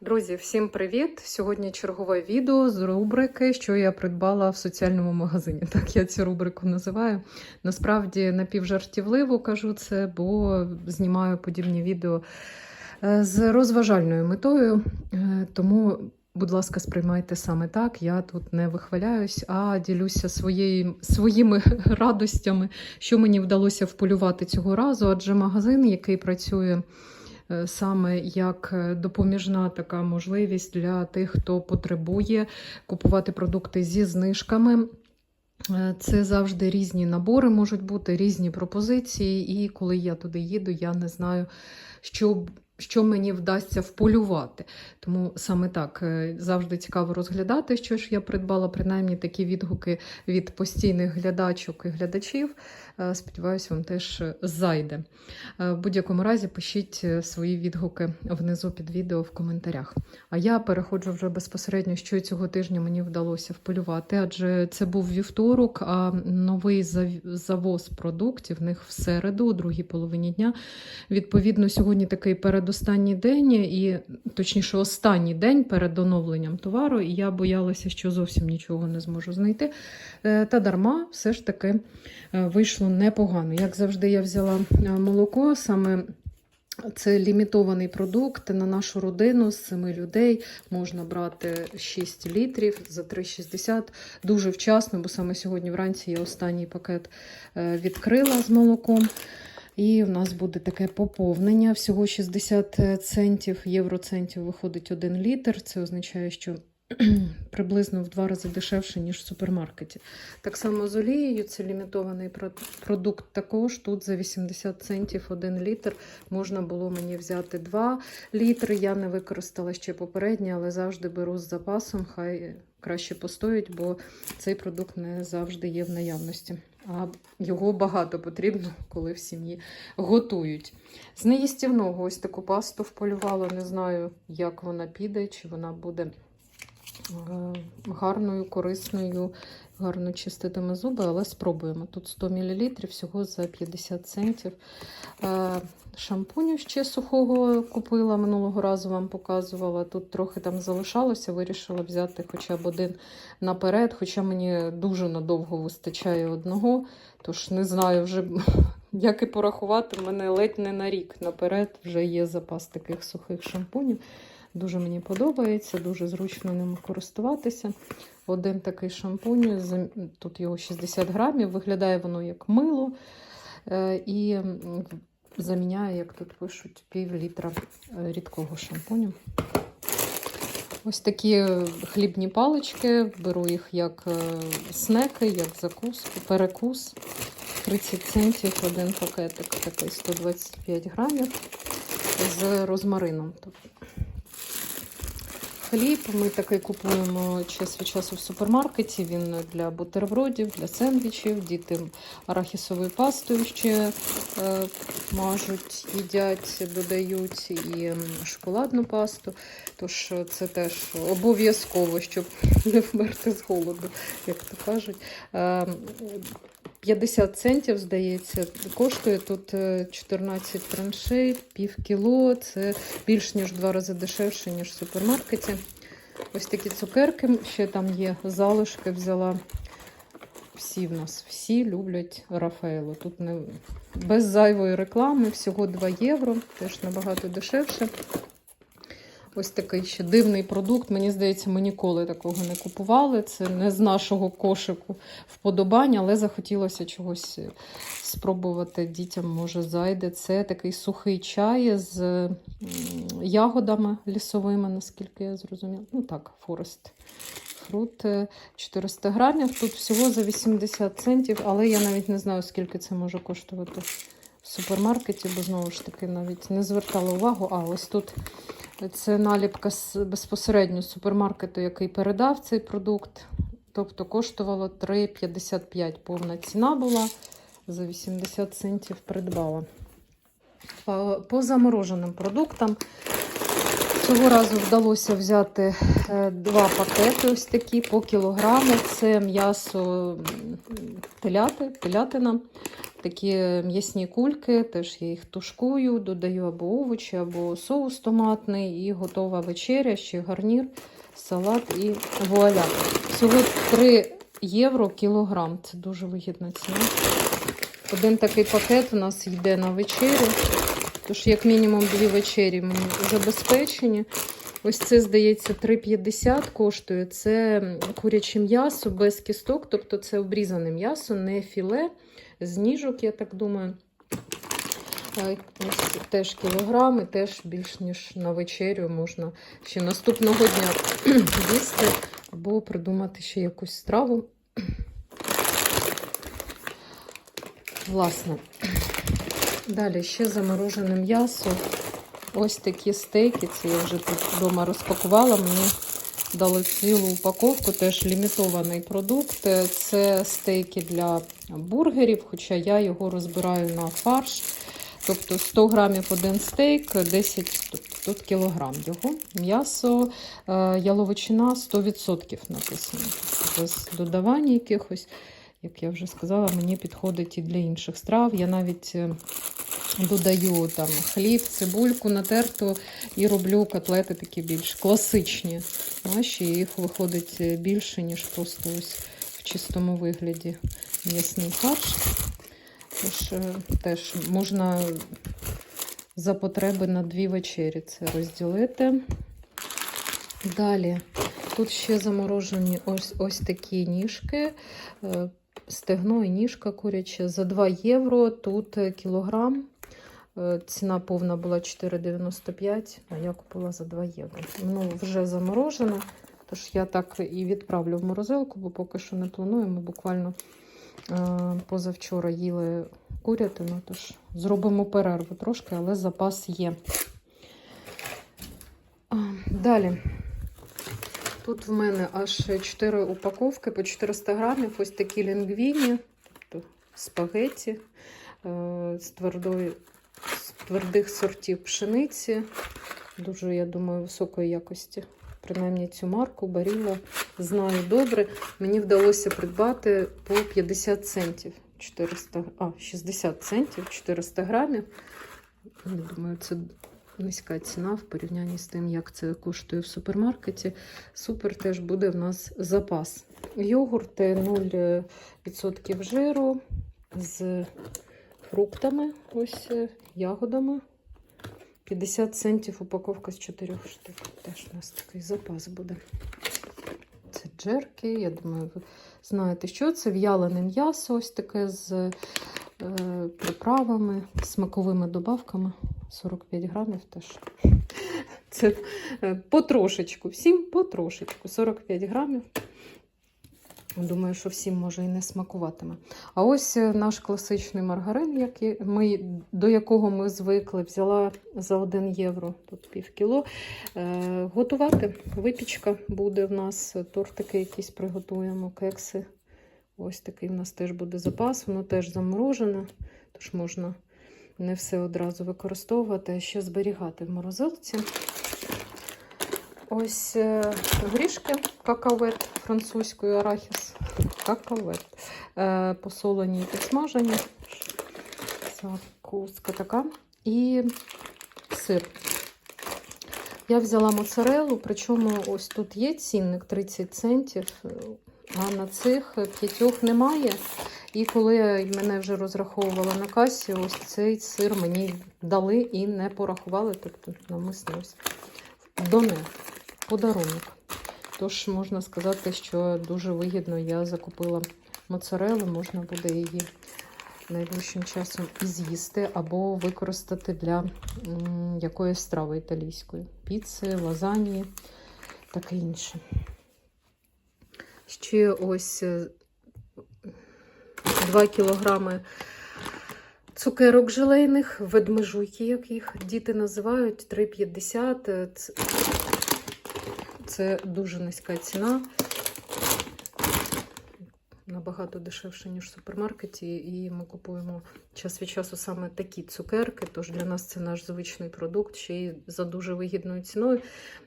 Друзі, всім привіт! Сьогодні чергове відео з рубрики, що я придбала в соціальному магазині. Так я цю рубрику називаю. Насправді напівжартівливо кажу це, бо знімаю подібні відео е, з розважальною метою. Е, Тому, будь ласка, сприймайте саме так. Я тут не вихваляюсь, а ділюся своєю, своїми радостями, що мені вдалося вполювати цього разу, адже магазин, який працює саме як е, допоміжна така можливість для тих, хто потребує купувати продукти зі знижками. Е, Це завжди різні набори можуть бути, різні пропозиції. І коли я туди їду, я не знаю, що, що мені вдасться вполювати. Тому саме так е, завжди цікаво розглядати, що ж я придбала, принаймні такі відгуки від постійних глядачок і глядачів. Е, Сподіваюсь, вам теж зайде. Е, В будь-якому разі пишіть свої відгуки внизу під відео в коментарях. А я переходжу вже безпосередньо, що цього тижня мені вдалося вполювати, адже це був вівторок, а новий завоз продуктів в них в середу, у другій половині дня. Відповідно, сьогодні такий передостанній день, і точніше, останній день перед оновленням товару, і я боялася, що зовсім нічого не зможу знайти. Е, Та дарма все ж таки е, вийшло непогано. Як завжди, я взяла е, молоко саме. Це лімітований продукт на нашу родину з 7 людей. Можна брати 6 літрів за 3,60 дуже вчасно, бо саме сьогодні вранці я останній пакет відкрила з молоком. І в нас буде таке поповнення. Всього 60 центів, євроцентів виходить 1 літр. Це означає, що приблизно в два рази дешевше, ніж в супермаркеті. Так само з олією, це лімітований продукт також. Тут за 80 центів 1 літр можна було мені взяти 2 літри. Я не використала ще попередні, але завжди беру з запасом. Хай краще постоїть, бо цей продукт не завжди є в наявності. А його багато потрібно, коли в сім'ї готують. З неїстівного ось таку пасту вполювала. Не знаю, як вона піде, чи вона буде е, гарною, корисною, гарно чиститиме зуби, але спробуємо. Тут 100 мл всього за 50 центів. Е, Шампуню ще сухого купила минулого разу, вам показувала. Тут трохи там залишалося, вирішила взяти хоча б один наперед, хоча мені дуже надовго вистачає одного. Тож не знаю вже, як і порахувати, в мене ледь не на рік наперед вже є запас таких сухих шампунів. Дуже мені подобається, дуже зручно ним користуватися. Один такий шампунь, тут його 60 грамів, виглядає воно як мило. е, І заміняє, як тут пишуть, пів літра е, рідкого шампуню. Ось такі хлібні палички, беру їх як е, снеки, як закуску, перекус. 30 центів один пакетик, такий 125 грамів з розмарином. Хліб ми такий купуємо час часу в супермаркеті. Він для бутербродів, для сендвічів. Діти арахісовою пастою ще е, мажуть, їдять, додають і шоколадну пасту. Тож е, це теж обов'язково, щоб не вмерти з голоду, як то кажуть. Е, 50 центів, здається, коштує тут е, 14 траншей, пів кіло. Це більш ніж два рази дешевше, ніж в супермаркеті. Ось такі цукерки. Ще там є залишки, взяла. Всі в нас, всі люблять Рафаело. Тут не без зайвої реклами, всього 2 євро, теж набагато дешевше. Ось такий ще дивний продукт. Мені здається, ми ніколи такого не купували. Це не з нашого кошику вподобання, але захотілося чогось е, спробувати дітям, може, зайде. Це такий сухий чай з ягодами лісовими, наскільки я зрозуміла. Ну так, форест. Фрут е, 400 грамів. Тут всього за 80 центів, але я навіть не знаю, скільки це може коштувати в супермаркеті, бо знову ж таки навіть не звертала увагу. А ось тут це наліпка з безпосередньо супермаркету, який передав цей продукт. Тобто коштувало 3,55 повна ціна була. За 80 центів придбала. По, по замороженим продуктам цього разу вдалося взяти е, два пакети ось такі по кілограму. Це м'ясо теляти, телятина. Такі м'ясні кульки, теж я їх тушкую, додаю або овочі, або соус томатний, і готова вечеря, ще гарнір, салат і вуаля. Всього 3 євро кілограм. Це дуже вигідна ціна. Один такий пакет у нас йде на вечерю. Тож, як мінімум, дві вечері мені забезпечені. Ось це, здається, 3,50 коштує. Це куряче м'ясо без кісток, тобто це обрізане м'ясо, не філе, з ніжок, я так думаю. Е, Ось теж кілограми, теж більш ніж на вечерю можна ще наступного дня їсти або придумати ще якусь страву. Власне, далі ще заморожене м'ясо. Ось такі стейки. Це я вже тут вдома розпакувала. Мені дали цілу упаковку, теж лімітований продукт. Це стейки для бургерів, хоча я його розбираю на фарш. Тобто 100 грамів один стейк, 10 тут, тут кілограм його. М'ясо, е, яловичина 100% написано. Тобто без додавання якихось, як я вже сказала, мені підходить і для інших страв. Я навіть е, додаю там хліб, цибульку натерту і роблю котлети такі більш класичні. Наші їх виходить більше, ніж просто ось в чистому вигляді м'ясний фарш. Тож е, теж можна за потреби на дві вечері це розділити. Далі тут ще заморожені ось, ось такі ніжки. Е, Стегно і ніжка куряча за 2 євро. Тут кілограм. Е, Ціна повна була 4,95, а я купила за 2 євро. Ну, вже заморожена. Тож я так і відправлю в морозилку, бо поки що не планую. Ми буквально е, позавчора їли курятину, тож зробимо перерву трошки, але запас є. Далі. Тут в мене аж 4 упаковки по 400 грамів. Ось такі лінгвіні, тобто спагеті е, з, твердої, з твердих сортів пшениці. Дуже, я думаю, високої якості. Принаймні цю марку Баріла знаю добре. Мені вдалося придбати по 50 центів. 400, а, 60 центів 400 грамів. Я думаю, це низька ціна в порівнянні з тим, як це коштує в супермаркеті. Супер теж буде в нас запас. Йогурти 0% жиру з фруктами, ось е, ягодами. 50 центів упаковка з 4 штук. Теж у нас такий запас буде. Це джерки, я думаю, ви знаєте, що це в'ялене м'ясо, ось таке з е, приправами, смаковими добавками. 45 грамів теж. Це е, потрошечку, всім потрошечку. 45 грамів. Думаю, що всім може і не смакуватиме. А ось е, наш класичний маргарин, який ми, до якого ми звикли, взяла за 1 євро, тут пів кіло. Е, готувати. Випічка буде в нас, тортики якісь приготуємо, кекси. Ось такий в нас теж буде запас, воно теж заморожене, тож можна не все одразу використовувати, а ще зберігати в морозилці. Ось е, горішки какавет французькою арахіс. Какавет. Е, посолені і підсмажені. Закуска така. І сир. Я взяла моцарелу, причому ось тут є цінник 30 центів, а на цих п'ятьох немає. І коли мене вже розраховувала на касі, ось цей сир мені дали і не порахували, тобто навмисно ось доне, подарунок. Тож можна сказати, що дуже вигідно я закупила моцарелу, можна буде її найближчим часом і з'їсти, або використати для якоїсь страви італійської. Піци, лазані, таке інше. Ще ось 2 кілограми цукерок желейних, ведмежуйки, як їх діти називають, 3,50. Це, дуже низька ціна. Набагато дешевше, ніж в супермаркеті, і ми купуємо час від часу саме такі цукерки. Тож для нас це наш звичний продукт, ще й за дуже вигідною ціною.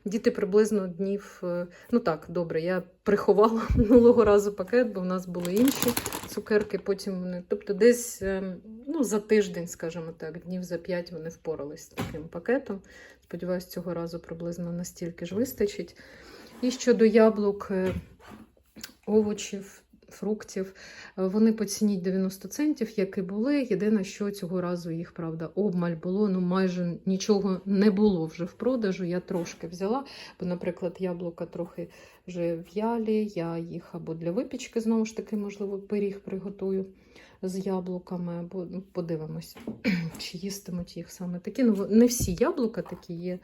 Діти приблизно днів, е, ну так, добре, я приховала минулого разу пакет, бо в нас були інші цукерки, потім вони. Тобто десь ем, ну, за тиждень, скажімо так, днів за п'ять вони впорались з таким пакетом. Сподіваюсь, цього разу приблизно настільки ж вистачить. І щодо яблук, е, овочів, фруктів, е, вони по ціні 90 центів, як і були. Єдине, що цього разу їх, правда, обмаль було, ну майже нічого не було вже в продажу. Я трошки взяла, бо, наприклад, яблука трохи вже в'ялі, я їх або для випічки, знову ж таки, можливо, пиріг приготую з яблуками, або ну, подивимось, чи їстимуть їх саме такі. Ну, не всі яблука такі є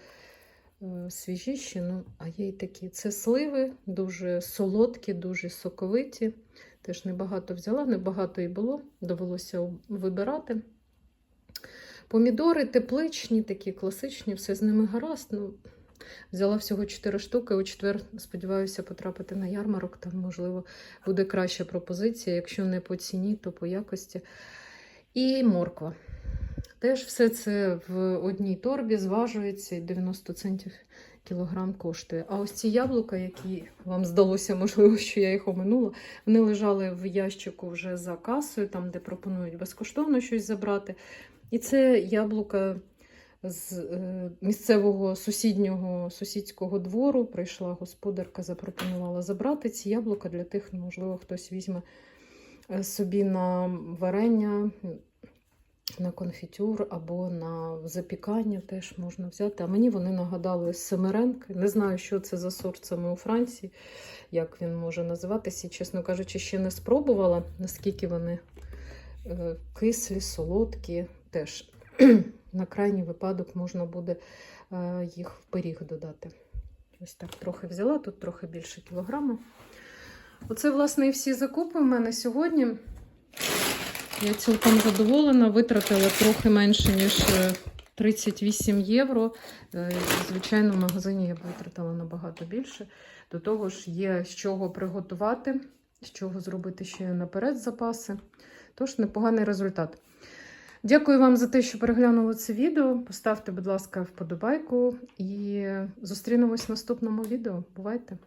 свіжіші, ну, а є й такі. Це сливи, дуже солодкі, дуже соковиті. Теж небагато взяла, небагато і було, довелося вибирати. Помідори тепличні, такі класичні, все з ними гаразд. Ну, взяла всього 4 штуки. У четвер, сподіваюся, потрапити на ярмарок. Там, можливо, буде краща пропозиція. Якщо не по ціні, то по якості. І морква. Теж все це в одній торбі зважується і 90 центів кілограм коштує. А ось ці яблука, які вам здалося, можливо, що я їх оминула, вони лежали в ящику вже за касою, там, де пропонують безкоштовно щось забрати. І це яблука з е, місцевого сусіднього сусідського двору. Прийшла господарка, запропонувала забрати ці яблука для тих, можливо, хтось візьме е, собі на варення, на конфітюр або на запікання теж можна взяти. А мені вони нагадали семеренки. Не знаю, що це за сорт саме у Франції, як він може називатися. Чесно кажучи, ще не спробувала, наскільки вони е, кислі, солодкі. Теж на крайній випадок можна буде е, їх в пиріг додати. Ось так трохи взяла, тут трохи більше кілограма. Оце, власне, і всі закупи в мене сьогодні. Я цілком задоволена, витратила трохи менше, ніж е, 38 євро. Е, Звичайно, в магазині я б витратила набагато більше. До того ж, є з чого приготувати, з чого зробити ще наперед запаси. Тож, непоганий результат. Дякую вам за те, що переглянули це відео. Поставте, будь ласка, вподобайку і зустрінемось в наступному відео. Бувайте!